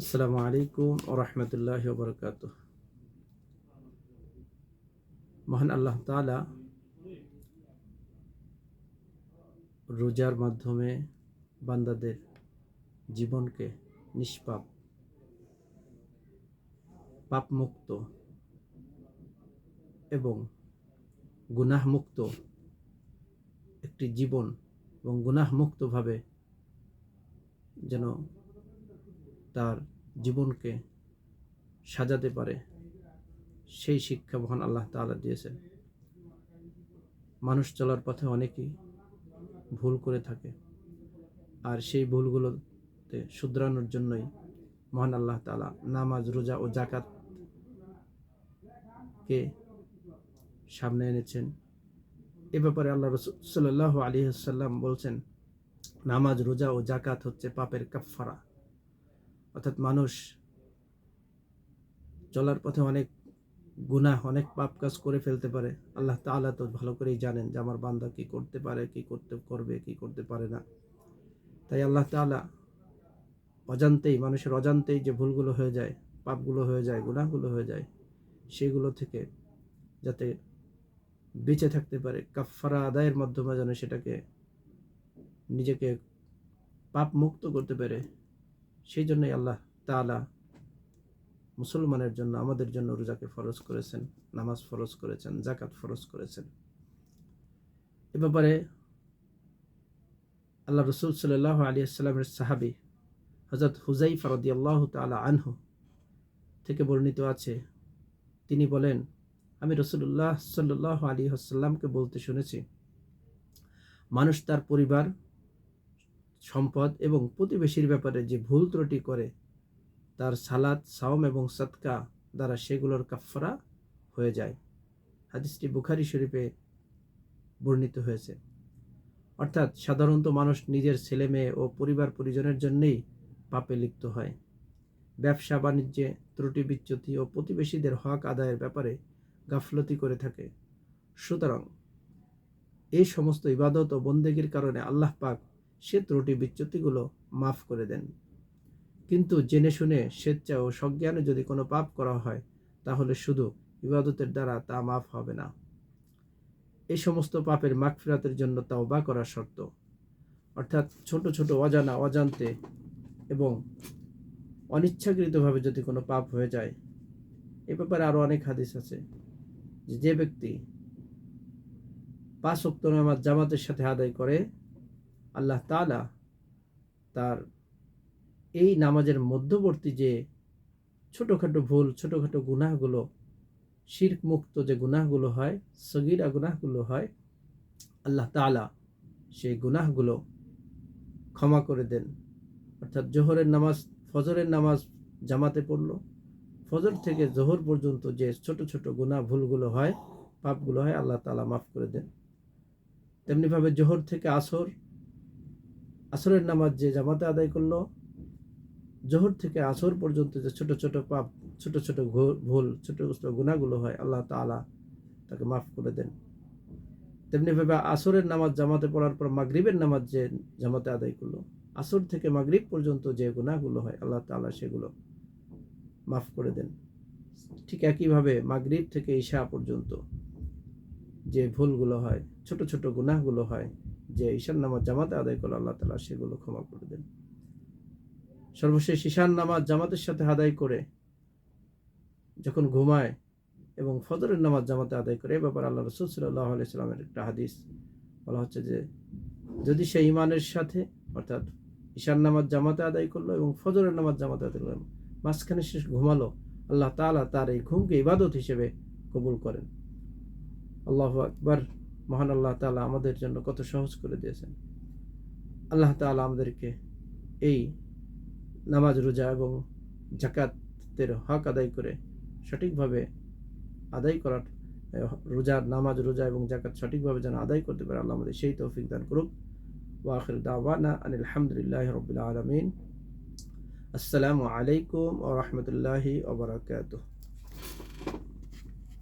আসসালামু আলাইকুম রহমতুল্লাহ বরকাত মহান আল্লাহ তালা রোজার মাধ্যমে বান্দাদের জীবনকে নিষ্পাপ, পাপমুক্ত এবং গুনাহমুক্ত একটি জীবন এবং গুনাহমুক্তভাবে যেন তার জীবনকে সাজাতে পারে, সেই শিক্ষা মহান আল্লাহ তাআলা দিয়েছেন। মানুষ চলার পথে অনেকেই ভুল করে থাকে আর সেই ভুলগুলোতে শুধরানোর জন্যই মহান আল্লাহ তাআলা নামাজ, রোজা ও জাকাতকে সামনে এনেছেন। এ ব্যাপারে আল্লাহ রসুল সাল্লাহ আলী সাল্লাম বলছেন, নামাজ, রোজা ও জাকাত হচ্ছে পাপের কাফফারা। অর্থাৎ মানুষ চলার পথে অনেক গুনাহ, অনেক পাপ কাজ করে ফেলতে পারে। আল্লাহ তাআলা তো ভালো করেই জানেন যে আমার বান্দা কি করতে পারে, কি করতে, করবে, কি করতে পারে না। তাই আল্লাহ তাআলা অজান্তেই, মানুষের অজান্তেই যে ভুলগুলো হয়ে যায়, পাপগুলো হয়ে যায়, গুনাহগুলো হয়ে যায়, সেগুলো থেকে যাতে বেঁচে থাকতে পারে, কাফফারা আদায়ের মাধ্যমে যেন সেটাকে নিজেকে পাপ মুক্ত করতে পারে সেই জন্যই আল্লাহ তালা মুসলমানের জন্য, আমাদের জন্য রোজাকে ফরজ করেছেন, নামাজ ফরজ করেছেন জাকাত ফরজ করেছেন। এ ব্যাপারে আল্লাহ রসুল সাল্লাহ আলী আসসালামের সাহাবি হজরত হুজাই ফরদি আল্লাহ তালা আনহু থেকে বর্ণিত আছে। তিনি বলেন, আমি রসুল্লাহ সাল্লাহ আলী আসাল্লামকে বলতে শুনেছি, মানুষ তার পরিবার সম্পদ এবং প্রতিবেশীর ব্যাপারে যে ভুল ত্রুটি করে, তার সালাদ সাওম এবং সৎকা দ্বারা সেগুলোর কাফফারা হয়ে যায়। হাদিসটি বুখারি শরীফে বর্ণিত হয়েছে। অর্থাৎ সাধারণত মানুষ নিজের ছেলে মেয়ে ও পরিবার পরিজনের জন্যেই পাপে লিপ্ত হয়। ব্যবসা, বাণিজ্যে ত্রুটি, বিচ্যুতি ও প্রতিবেশীদের হক আদায়ের ব্যাপারে গাফলতি করে থাকে। সুতরাং এই সমস্ত ইবাদত ও বন্দেগীর কারণে আল্লাহ পাক সে ত্রুটি বিচ্যুতিগুলো মাফ করে দেন। কিন্তু জেনে শুনে স্বেচ্ছা ও সজ্ঞানে যদি কোনো পাপ করা হয়, তাহলে শুধু ইবাদতের দ্বারা তা মাফ হবে না। এই সমস্ত পাপের মাগফিরাতের জন্য তাও বা করা শর্ত। অর্থাৎ ছোট ছোট অজানা, অজান্তে এবং অনিচ্ছাকৃতভাবে যদি কোনো পাপ হয়ে যায়, এ ব্যাপারে আরও অনেক হাদিস আছে। যে ব্যক্তি পাঁচ অক্ত নামাজ জামাতের সাথে আদায় করে আল্লাহ তালা তার এই নামাজের মধ্যবর্তী যে ছোটোখাটো ভুল, ছোটোখাটো গুনাহগুলো শির্ক মুক্ত যে গুনাহগুলো হয়, সগিরা গুনাহগুলো হয়, আল্লাহ তালা সেই গুনাহগুলো ক্ষমা করে দেন। অর্থাৎ জোহরের নামাজ, ফজরের নামাজ জামাতে পড়ল। ফজর থেকে জোহর পর্যন্ত যে ছোট ছোট গুনাহ ভুলগুলো হয়, পাপগুলো হয়, আল্লাহ তালা মাফ করে দেন। তেমনিভাবে জোহর থেকে আসর আসরের নামাজ যে জামাতে আদায় করল, জোহর থেকে আসর পর্যন্ত যে ছোট ছোট পাপ, ছোট ছোট ভুল, ছোট ছোট গুণাগুলো হয়, আল্লাহ তালা তাকে মাফ করে দেন। তেমনিভাবে আসরের নামাজ জামাতে পড়ার পর মাগরিবের নামাজ যে জামাতে আদায় করল, আসর থেকে মাগরিব পর্যন্ত যে গুণাগুলো হয়, আল্লাহ তালা সেগুলো মাফ করে দেন। ঠিক একইভাবে মাগরিব থেকে ঈশা পর্যন্ত যে ভুলগুলো হয়, ছোট ছোট গুনাহগুলো হয় যে ঈশান নামাজ জামাতে আদায় করল আল্লাহ তালা সেগুলো ক্ষমা করে দেন। সর্বশেষ ঈশান নামাজ জামাতের সাথে আদায় করে যখন ঘুমায় এবং ফজরের নামাজ জামাতে আদায় করে, এ ব্যাপারে আল্লাহ রসুল সাল্লাহ আলাইসাল্লামের একটা হাদিস বলা হচ্ছে যে, যদি সে ইমানের সাথে অর্থাৎ ঈশান নামাজ জামাতে আদায় করল এবং ফজরের নামাজ জামাতে আদায় করল, মাঝখানে শেষ ঘুমালো, আল্লাহ তালা তার এই ঘুমকে ইবাদত হিসেবে কবুল করেন। আল্লাহ আকবর। মহান আল্লাহ তালা আমাদের জন্য কত সহজ করে দিয়েছেন। আল্লাহ তালা আমাদেরকে এই নামাজ, রোজা এবং জাকাতের হক আদায় করে সঠিকভাবে আদায় করার, রোজার নামাজ, রোজা এবং জাকাত সঠিকভাবে যেন আদায় করতে পারে, আল্লাহ আমাদের সেই তৌফিক দান করুক। ওয়াখির দাওয়ানা আনিল আলহামদুলিল্লাহ রবিল আলমিন। আসসালামু আলাইকুম ও রহমতুল্লাহি ওবরাকাতুহ